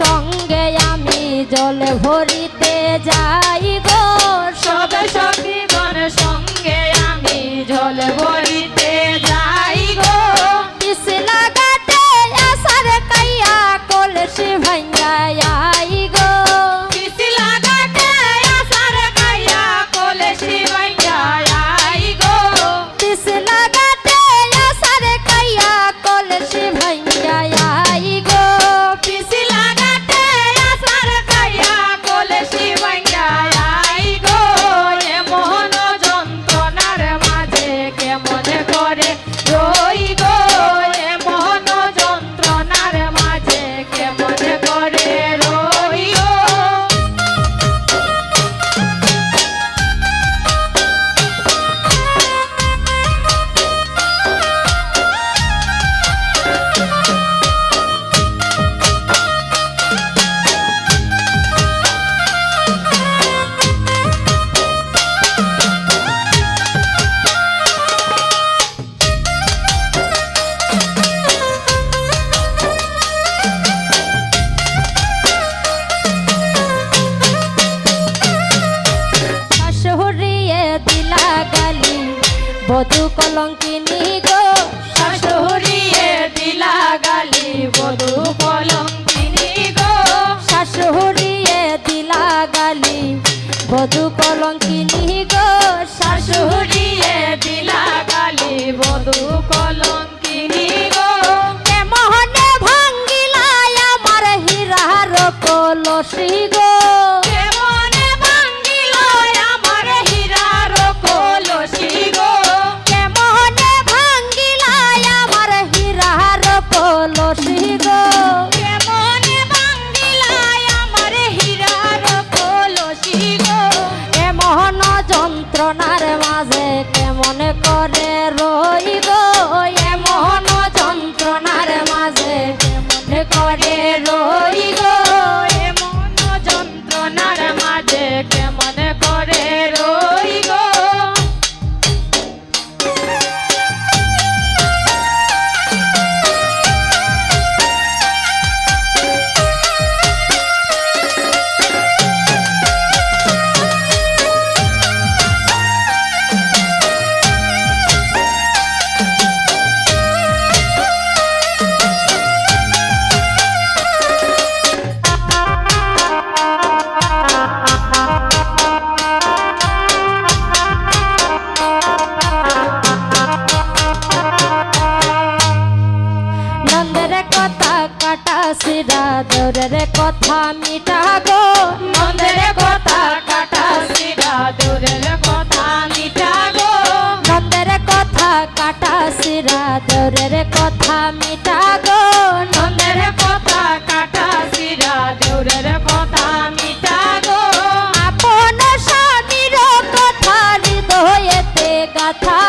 সঙ্গে আমি জলে ভরিতে যা দূরের কথা মিটা গো, নন্দের কথা কাটা সিরা দূরের কথা মিটা গো, নন্দের কথা কাটা সিরা দূরের কথা মিটা গো, নন্দের কথা কাটা সিরা দূরের কথা মিটা গো। আপন স্বামীর কথা হৃদয়েতে গাথা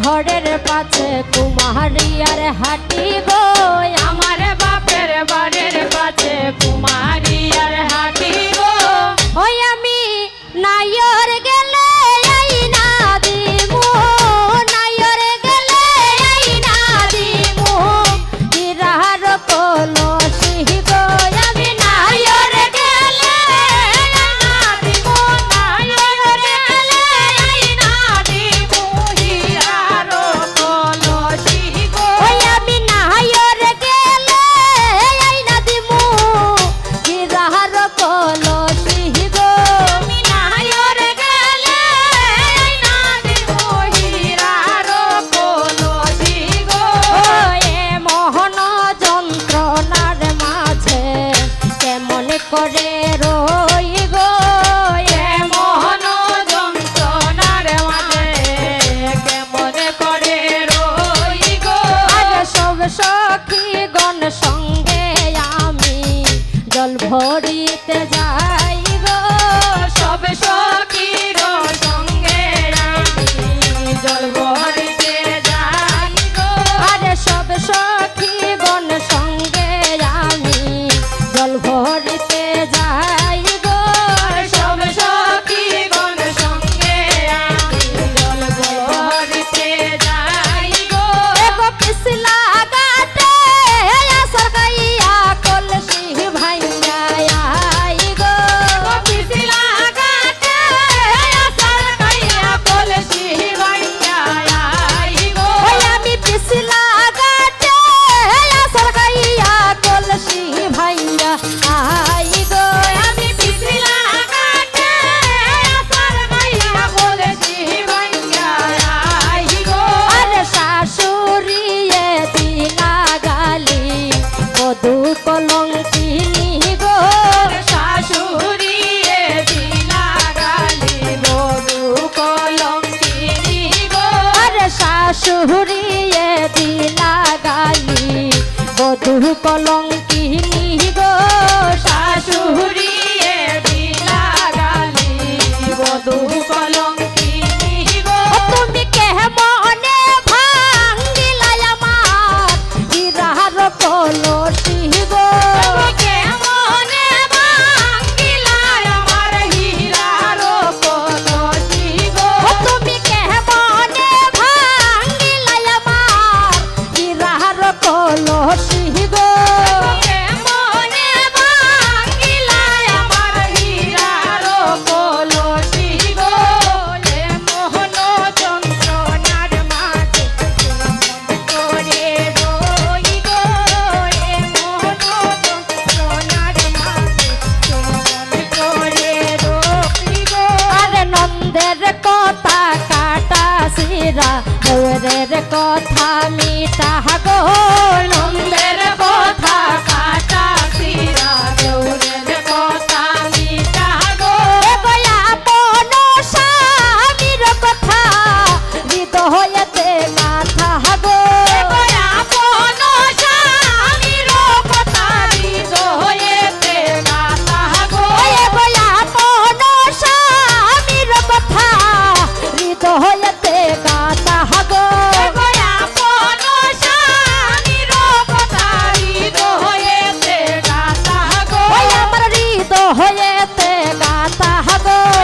ঘরের পাশে কুমারিয়ার হাটি জল ভরিতে যা ঘুরিয়ে দিলা গালি বধু কলঙ্ক কথা কাটা শিরা রে কথা মিটা গো গো